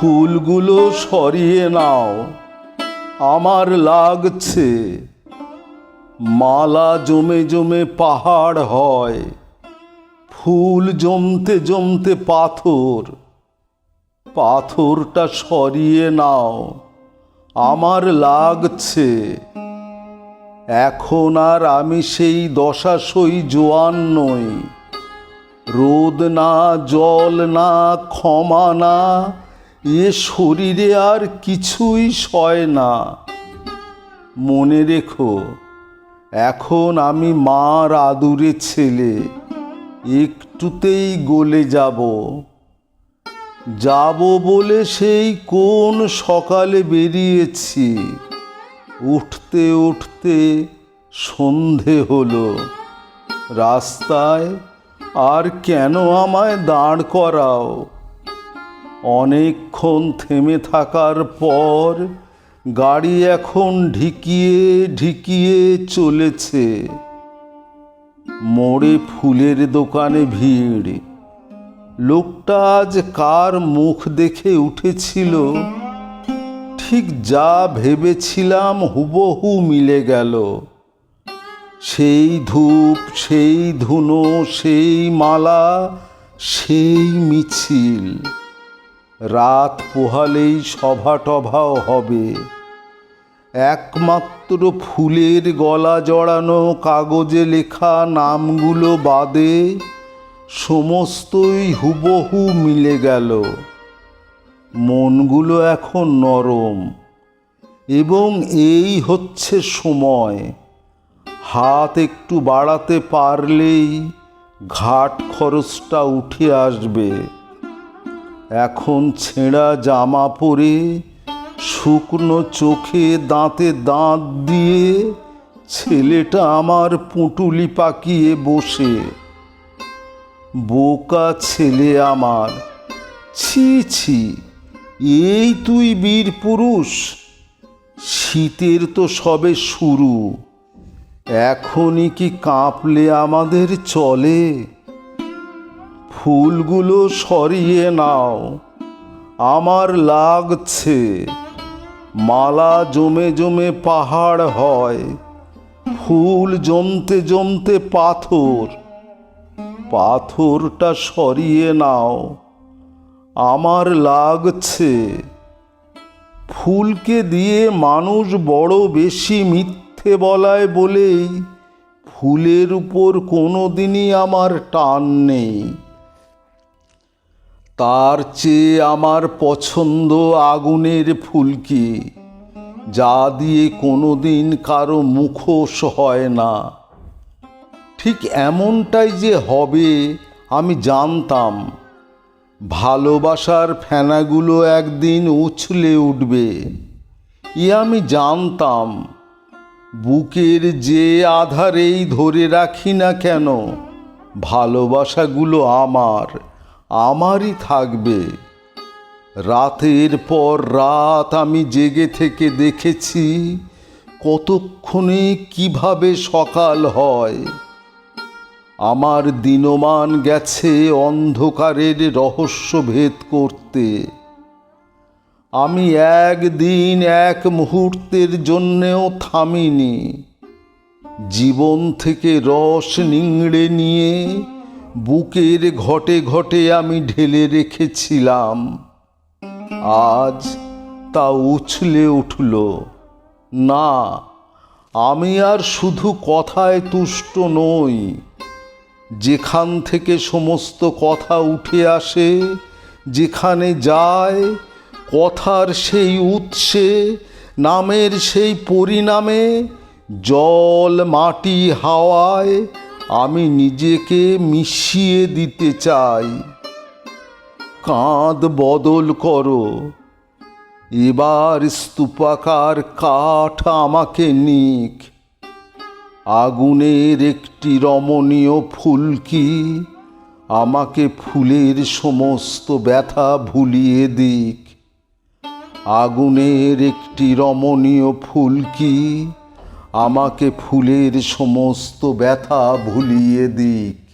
ফুলগুলো সরিয়ে নাও। আমার লাগছে মালা জমে জমে পাহাড় হয়। ফুল জমতে জমতে পাথর, পাথরটা সরিয়ে নাও। আমার লাগছে এখন আর আমি সেই দশাশই জোয়ান নই। রোদ না, জল না, ক্ষমা না এ শরীরে আর কিছুই সয় না। মনে রেখো, এখন আমি মার আদুরে ছেলে, একটুতেই গলে যাব। যাব বলে সেই কোন সকালে বেরিয়েছি? উঠতে উঠতে সন্ধে হলো। রাস্তায় আর কেন আমায় দাঁড় করাও? অনেকক্ষণ থেমে থাকার পর গাড়ি এখন ঢিকিয়ে ঢিকিয়ে চলেছে। মোড়ে ফুলের দোকানে ভিড়। লোকটা আজ কার মুখ দেখে উঠেছিল? ঠিক যা ভেবেছিলাম হুবহু মিলে গেল। সেই ধূপ, সেই ধুনো, সেই মালা, সেই মিছিল। রাত পোহালেই সভা টভাও হবে। একমাত্র ফুলের গলা জড়ানো কাগজে লেখা নামগুলো বাদে সমস্তই হুবহু মিলে গেল। মনগুলো এখন নরম এবং এই হচ্ছে সময়। হাত একটু বাড়াতে পারলেই ঘাট খরচটা উঠে আসবে। এখন ছেঁড়া জামা পরে শুকনো চোখে দাঁতে দাঁত দিয়ে ছেলেটা আমার পুঁটুলি পাকিয়ে বসে। বোকা ছেলে আমার, ছি ছি, এই তুই বীর পুরুষ, শীতের তো সবে শুরু, এখনই কি কাঁপলে আমাদের চলে? ফুলগুলো সরিয়ে নাও। আমার লাগছে, মালা জমে জমে পাহাড় হয়। ফুল জমতে জমতে পাথর, পাথরটা সরিয়ে নাও। আমার লাগছে, ফুলকে দিয়ে মানুষ বড় বেশি মিথ্যে বলায় বলেই ফুলের উপর কোনো দিনই আমার টান নেই। তার চেয়ে আমার পছন্দ আগুনের ফুলকি যা দিয়ে কোনো দিন কারও মুখোশ হয় না। ঠিক এমনটাই যে হবে, আমি জানতাম। ভালোবাসার ফেনাগুলো একদিন উছলে উঠবে। এ আমি জানতাম। বুকের যে আধারেই ধরে রাখি না কেন, ভালোবাসাগুলো আমার। আমারই থাকবে। রাতের পর রাত আমি জেগে থেকে দেখেছি কতক্ষণে কীভাবে সকাল হয়। আমার দিনমান গেছে অন্ধকারের রহস্য ভেদ করতে। আমি একদিন এক মুহূর্তের জন্যেও থামিনি। জীবন থেকে রস নিংড়ে নিয়ে বুকের ঘটে ঘটে আমি ঢেলে রেখেছিলাম। আজ তা উছলে উঠল। না, আমি আর শুধু কথায় তুষ্ট নই। যেখান থেকে সমস্ত কথা উঠে আসে, যেখানে যায়, কথার সেই উৎসে, নামের সেই পরিণামে, জল মাটি হাওয়ায় আমি নিজেকে মিশিয়ে দিতে চাই। কাঁধ বদল করো। এবার স্তূপাকার কাঠ আমাকে নিক। আগুনের একটি রমণীয় ফুলকি আমাকে ফুলের সমস্ত ব্যথা ভুলিয়ে দিক। আগুনের একটি রমণীয় ফুলকি আমাকে ফুলের সমস্ত ব্যথা ভুলিয়ে দিক।